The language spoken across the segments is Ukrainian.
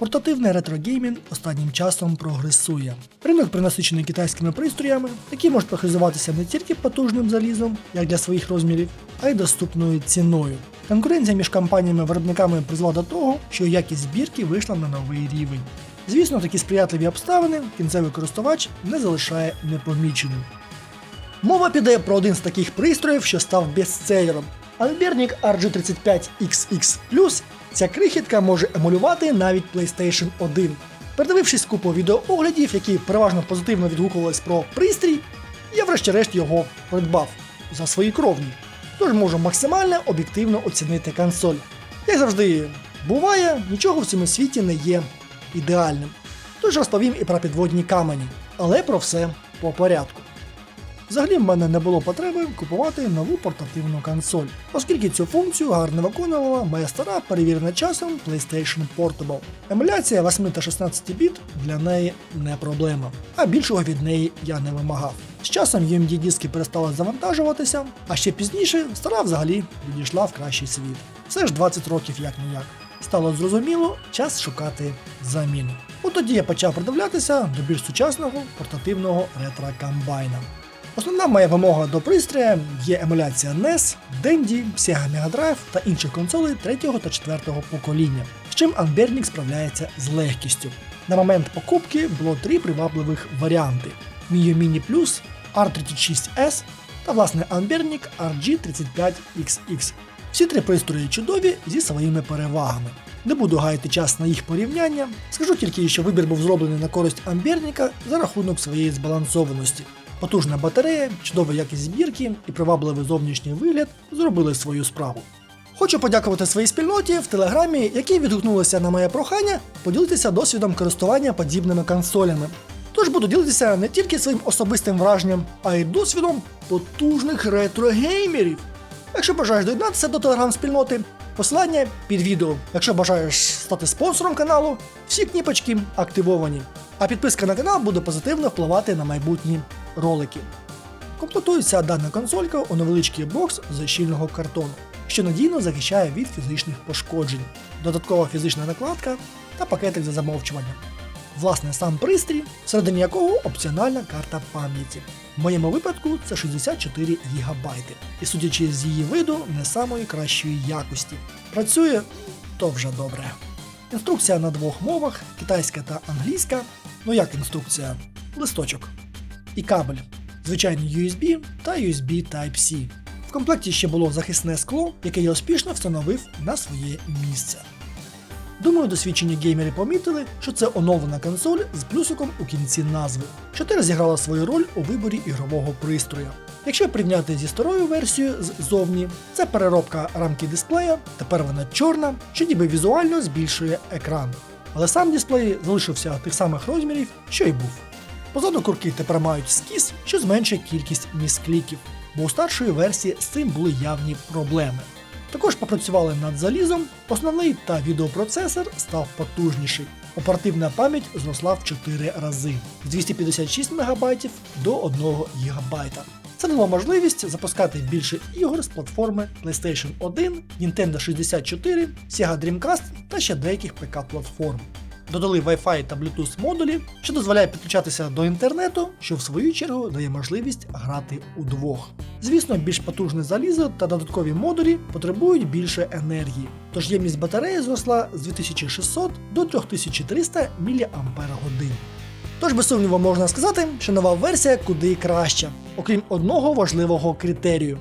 Портативний ретрогеймінг останнім часом прогресує. Ринок принасичений китайськими пристроями, які можуть похизуватися не тільки потужним залізом, як для своїх розмірів, а й доступною ціною. Конкуренція між компаніями-виробниками призвела до того, що якість збірки вийшла на новий рівень. Звісно, такі сприятливі обставини кінцевий користувач не залишає непоміченим. Мова піде про один з таких пристроїв, що став бестселером. Альберник RG35XX Ця крихітка може емулювати навіть PlayStation 1. Передивившись купу відеооглядів, які переважно позитивно відгукувались про пристрій, я врешті-решт його придбав за свої кровні. Тож можу максимально об'єктивно оцінити консоль. Як завжди буває, нічого в цьому світі не є ідеальним. Тож розповім і про підводні камені, але про все по порядку. Взагалі в мене не було потреби купувати нову портативну консоль, оскільки цю функцію гарно виконувала моя стара перевірена часом PlayStation Portable. Емуляція 8 та 16 біт для неї не проблема, а більшого від неї я не вимагав. З часом UMD диски перестали завантажуватися, а ще пізніше стара взагалі відійшла в кращий світ. Все ж 20 років як не як. Стало зрозуміло, час шукати заміну. От тоді я почав придивлятися до більш сучасного портативного ретро-комбайна. Основна моя вимога до пристрою є емуляція NES, Dendy, Sega Mega Drive та інших консолей 3 та 4 покоління, з чим Unbearник справляється з легкістю. На момент покупки було три привабливих варіанти: Mio Mini Plus, R36S та власне Unbearnik RG35XX. Всі три пристрої чудові зі своїми перевагами. Не буду гаяти час на їх порівняння. Скажу тільки, що вибір був зроблений на користь Амберніка за рахунок своєї збалансованості. Потужна батарея, чудова якість збірки і привабливий зовнішній вигляд зробили свою справу. Хочу подякувати своїй спільноті в телеграмі, які відгукнулися на моє прохання поділитися досвідом користування подібними консолями. Тож буду ділитися не тільки своїм особистим враженням, а й досвідом потужних ретро-геймерів. Якщо бажаєш доєднатися до телеграм-спільноти, посилання під відео. Якщо бажаєш стати спонсором каналу, всі кніпочки активовані. А підписка на канал буде позитивно впливати на майбутні ролики. Комплектується дана консолька у невеличкий бокс з щільного картону, що надійно захищає від фізичних пошкоджень, додаткова фізична накладка та пакетик за замовчуванням. Власне, сам пристрій, всередині якого опціональна карта пам'яті. В моєму випадку це 64 ГБ, і судячи з її виду, не самої кращої якості. Працює то вже добре. Інструкція на двох мовах китайська та англійська. Ну як інструкція? Листочок. І кабель. Звичайний USB та USB Type-C. В комплекті ще було захисне скло, яке я успішно встановив на своє місце. Думаю, досвідчені геймери помітили, що це оновлена консоль з плюсиком у кінці назви, що теж зіграла свою роль у виборі ігрового пристрою. Якщо порівняти зі старою версією ззовні, це переробка рамки дисплея, тепер вона чорна, що ніби візуально збільшує екран. Але сам дисплей залишився тих самих розмірів, що й був. Позаду курки тепер мають скіс, що зменшує кількість міскліків, бо у старшої версії з цим були явні проблеми. Також попрацювали над залізом, основний та відеопроцесор став потужніший. Оперативна пам'ять зросла в 4 рази з 256 МБ до 1 ГБ. Це дало можливість запускати більше ігор з платформи PlayStation 1, Nintendo 64, Sega Dreamcast та ще деяких ПК-платформ. Додали Wi-Fi та Bluetooth модулі, що дозволяє підключатися до інтернету, що в свою чергу дає можливість грати удвох. Звісно, більш потужне залізо та додаткові модулі потребують більше енергії, тож ємність батареї зросла з 2600 до 3300 мАч. Тож, без сумніву, можна сказати, що нова версія куди краща, окрім одного важливого критерію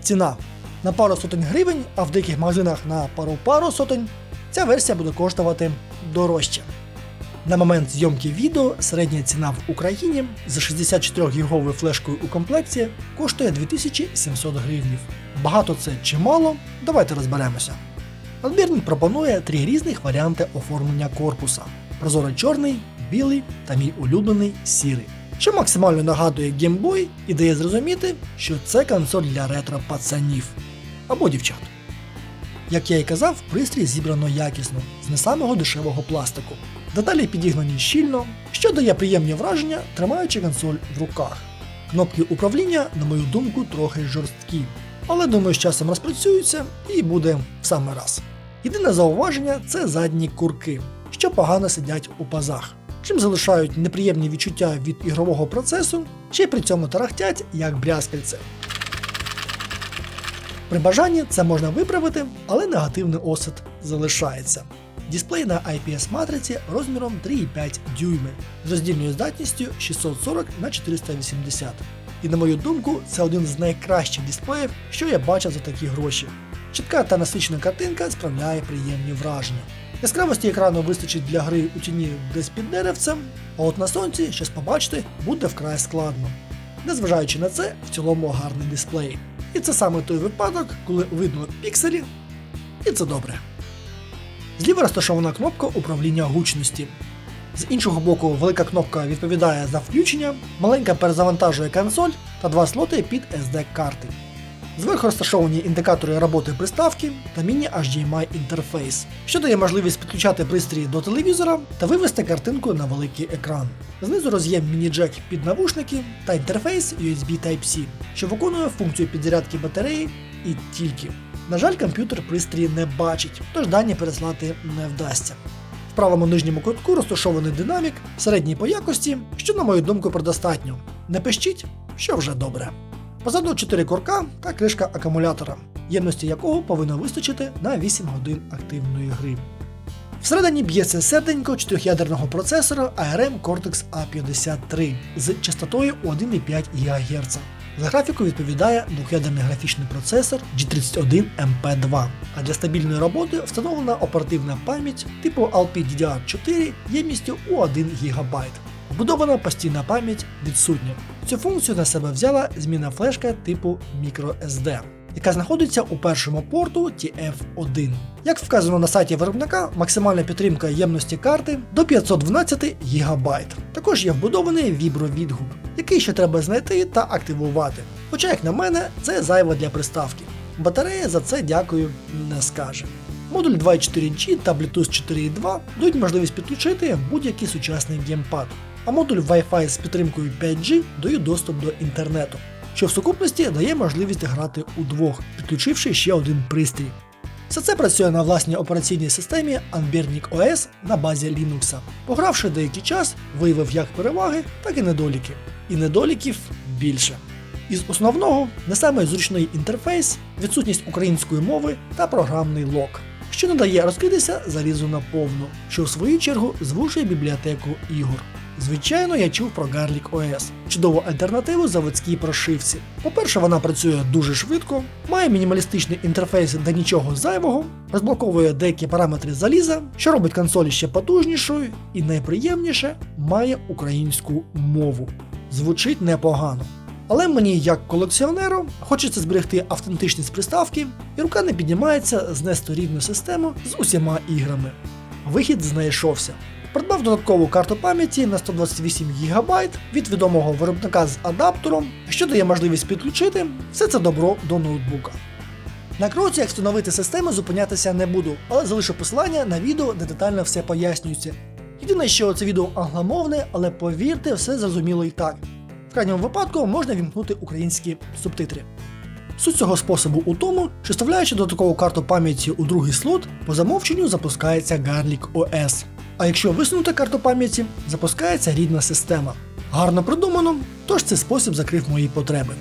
ціна. На пару сотень гривень, а в деяких магазинах на пару-пару сотень, ця версія буде коштувати дорожче. На момент зйомки відео середня ціна в Україні за 64 гіговою флешкою у комплекті коштує 2700 гривнів. Багато це чи мало? Давайте розберемося. Надбірник пропонує три різних варіанти оформлення корпуса: прозоро чорний, білий та мій улюблений сірий, що максимально нагадує Game Boy і дає зрозуміти, що це консоль для ретро пацанів або дівчат. Як я і казав, пристрій зібрано якісно, з не самого дешевого пластику. Деталі підігнані щільно, що дає приємні враження, тримаючи консоль в руках. Кнопки управління, на мою думку, трохи жорсткі, але думаю, з часом розпрацюються і буде в саме раз. Єдине зауваження це задні курки, що погано сидять у пазах, чим залишають неприємні відчуття від ігрового процесу, й при цьому тарахтять як брязкальце. При бажанні це можна виправити, але негативний осад залишається. Дисплей на IPS матриці розміром 3,5 дюйми з роздільною здатністю 640 на 480. І на мою думку, це один з найкращих дисплеїв, що я бачив за такі гроші. Чітка та насичена картинка справляє приємні враження. Яскравості екрану вистачить для гри у тіні десь під деревцем, а от на сонці щось побачити буде вкрай складно. Незважаючи на це, в цілому гарний дисплей. І це саме той випадок, коли видно пікселі, і це добре. Зліва розташована кнопка управління гучності. З іншого боку, велика кнопка відповідає за включення, маленька перезавантажує консоль та два слоти під SD-карти. Зверху розташовані індикатори роботи приставки та міні-HDMI інтерфейс, що дає можливість підключати пристрій до телевізора та вивести картинку на великий екран. Знизу роз'єм міні-джек під навушники та інтерфейс USB Type-C, що виконує функцію підзарядки батареї і тільки. На жаль, комп'ютер пристрій не бачить, тож дані переслати не вдасться. В правому нижньому кутку розташований динамік середній по якості, що, на мою думку, предостатньо. Не пищить, що вже добре. Позаду 4 курка та кришка акумулятора, ємності якого повинно вистачити на 8 годин активної гри. Всередині б'ється серденько 4-ядерного процесора ARM Cortex A53 з частотою 1,5 ГГц. За графіку відповідає двох'ядерний графічний процесор G31MP2, а для стабільної роботи встановлена оперативна пам'ять типу LPDDR4 ємністю у 1 ГБ. Вбудована постійна пам'ять відсутня. Цю функцію на себе взяла зміна флешка типу microSD, яка знаходиться у першому порту TF1. Як вказано на сайті виробника, максимальна підтримка ємності карти до 512 ГБ. Також є вбудований вібровідгук, який ще треба знайти та активувати. Хоча, як на мене, це зайво для приставки. Батарея за це дякую не скаже. Модуль 2.4G та Bluetooth 4.2 дають можливість підключити будь-який сучасний геймпад, а модуль Wi-Fi з підтримкою 5G дає доступ до інтернету, що в сукупності дає можливість грати удвох, підключивши ще один пристрій. Все це працює на власній операційній системі Anbernic OS на базі Linux. Погравши деякий час, виявив як переваги, так і недоліки. І недоліків більше. Із основного не саме зручний інтерфейс, відсутність української мови та програмний лок, що не дає розкритися залізу наповну, що в свою чергу звужує бібліотеку ігор. Звичайно, я чув про Garlic OS, чудову альтернативу заводській прошивці. По-перше, вона працює дуже швидко, має мінімалістичний інтерфейс до нічого зайвого, розблоковує деякі параметри заліза, що робить консоль ще потужнішою і найприємніше має українську мову. Звучить непогано. Але мені, як колекціонеру, хочеться зберегти автентичність приставки, і рука не піднімається знести рідну систему з усіма іграми. Вихід знайшовся. Придбав додаткову карту пам'яті на 128 ГБ від відомого виробника з адаптером, що дає можливість підключити все це добро до ноутбука. На кроці, як встановити систему, зупинятися не буду, але залишу посилання на відео, де детально все пояснюється. Єдине, що це відео англомовне, але повірте, все зрозуміло і так. В крайньому випадку можна вімкнути українські субтитри. Суть цього способу у тому, що вставляючи додаткову карту пам'яті у другий слот, по замовченню запускається Garlic OS. А якщо висунути карту пам'яті, запускається рідна система. Гарно придумано, тож цей спосіб закрив мої потреби.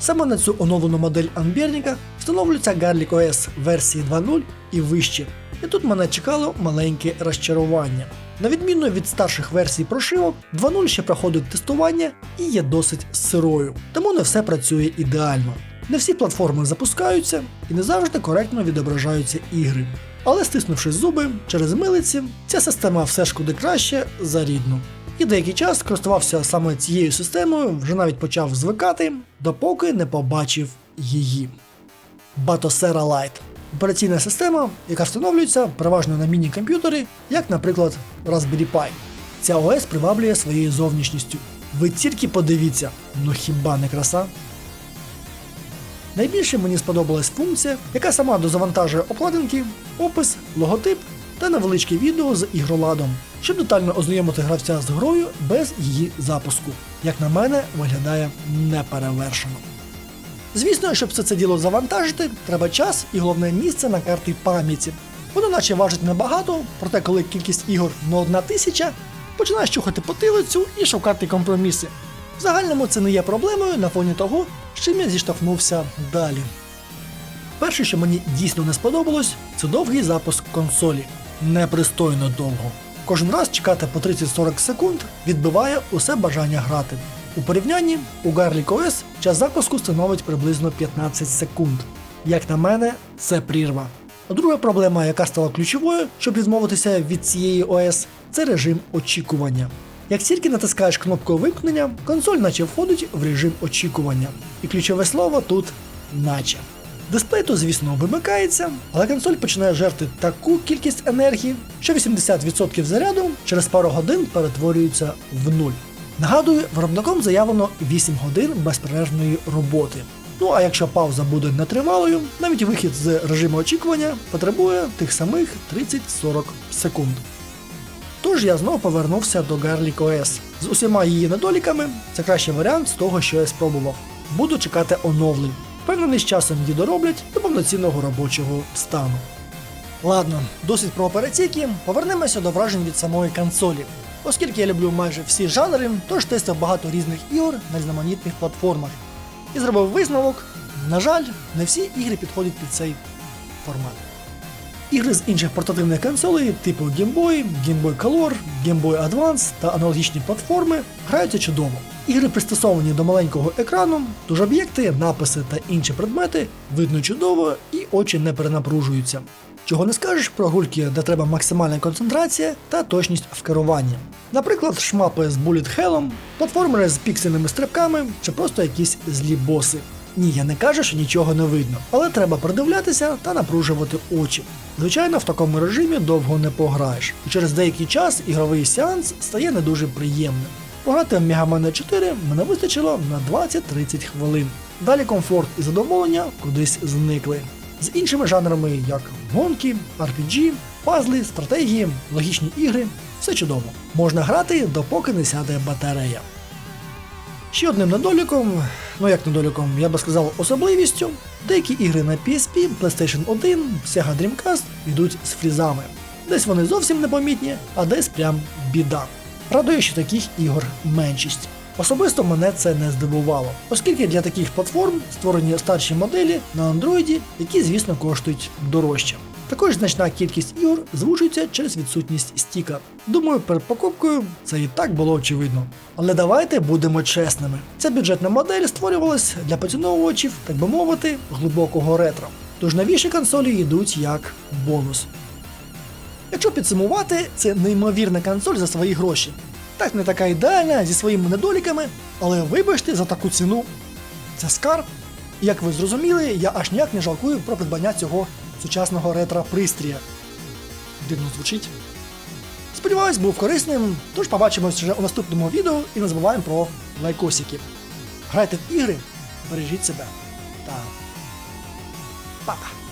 Саме на цю оновлену модель Анберніка встановлюється Garlic OS версії 2.0 і вище. І тут мене чекало маленьке розчарування. На відміну від старших версій прошивок, 2.0 ще проходить тестування і є досить сирою, тому не все працює ідеально. Не всі платформи запускаються і не завжди коректно відображаються ігри. Але стиснувши зуби через милиці, ця система все ж куди краще за рідну. І деякий час користувався саме цією системою, вже навіть почав звикати, допоки не побачив її. Batosera Lite операційна система, яка встановлюється переважно на міні-комп'ютері, як, наприклад, Raspberry Pi. Ця ОС приваблює своєю зовнішністю. Ви тільки подивіться, ну хіба не краса? Найбільше мені сподобалась функція, яка сама дозавантажує обкладинки, опис, логотип та невеличке відео з ігроладом, щоб детально ознайомити гравця з грою без її запуску. Як на мене, виглядає неперевершено. Звісно, щоб все це діло завантажити, треба час і головне місце на карті пам'яті. Воно наче важить небагато, проте коли кількість ігор на одна тисяча, починаєш чухати потилицю і шукати компроміси. В загальному це не є проблемою на фоні того, з чим я зіштовхнувся далі. Перше, що мені дійсно не сподобалось, це довгий запуск консолі. Непристойно довго. Кожен раз чекати по 30-40 секунд відбиває усе бажання грати. У порівнянні у Garlic OS час запуску становить приблизно 15 секунд. Як на мене, це прірва. А Друга проблема, яка стала ключовою, щоб відмовитися від цієї ОС, це режим очікування. Як тільки натискаєш кнопку вимкнення, консоль наче входить в режим очікування. І ключове слово тут наче. Дисплей то, звісно, вимикається, але консоль починає жерти таку кількість енергії, що 80% заряду через пару годин перетворюється в нуль. Нагадую, виробником заявлено 8 годин безперервної роботи. Ну а якщо пауза буде нетривалою, навіть вихід з режиму очікування потребує тих самих 30-40 секунд. Тож я знову повернувся до Garlic OS. З усіма її недоліками це кращий варіант з того, що я спробував. Буду чекати оновлень. Впевнений, з часом її дороблять до повноцінного робочого стану. Ладно, досить про операційки, повернемося до вражень від самої консолі. Оскільки я люблю майже всі жанри, тож тестив багато різних ігор на різноманітних платформах. І зробив висновок: на жаль, не всі ігри підходять під цей формат. Ігри з інших портативних консолей, типу Game Boy, Game Boy Color, Game Boy Advance та аналогічні платформи граються чудово. Ігри пристосовані до маленького екрану, тож об'єкти, написи та інші предмети видно чудово і очі не перенапружуються. Чого не скажеш про гульки, де треба максимальна концентрація та точність в керуванні. Наприклад, шмапи з Bullet Hell, платформери з піксельними стрибками чи просто якісь злі боси. Ні, я не кажу, що нічого не видно, але треба придивлятися та напружувати очі. Звичайно, в такому режимі довго не пограєш, і через деякий час ігровий сеанс стає не дуже приємним. Пограти в Man 4 мене вистачило на 20-30 хвилин. Далі комфорт і задоволення кудись зникли. З іншими жанрами, як гонки, RPG, пазли, стратегії, логічні ігри, все чудово. Можна грати, допоки не сяде батарея. Ще одним недоліком, ну як недоліком, я би сказав, особливістю, деякі ігри на PSP, PlayStation 1, Sega Dreamcast йдуть з фрізами. Десь вони зовсім непомітні, а десь прям біда. Радує, що таких ігор меншість. Особисто мене це не здивувало, оскільки для таких платформ створені старші моделі на Android, які, звісно, коштують дорожче. Також значна кількість ігор звужується через відсутність стіка. Думаю, перед покупкою це і так було очевидно. Але давайте будемо чесними. Ця бюджетна модель створювалась для поціновувачів, так би мовити, глибокого ретро. Тож новіші консолі йдуть як бонус. Якщо підсумувати, це неймовірна консоль за свої гроші. Так не така ідеальна зі своїми недоліками, але вибачте за таку ціну. Це скарб. Як ви зрозуміли, я аж ніяк не жалкую про придбання цього сучасного ретро-пристрія. Дивно звучить. Сподіваюсь, був корисним, тож побачимось вже у наступному відео і не забуваємо про лайкосики. Грайте в ігри, бережіть себе та па-па!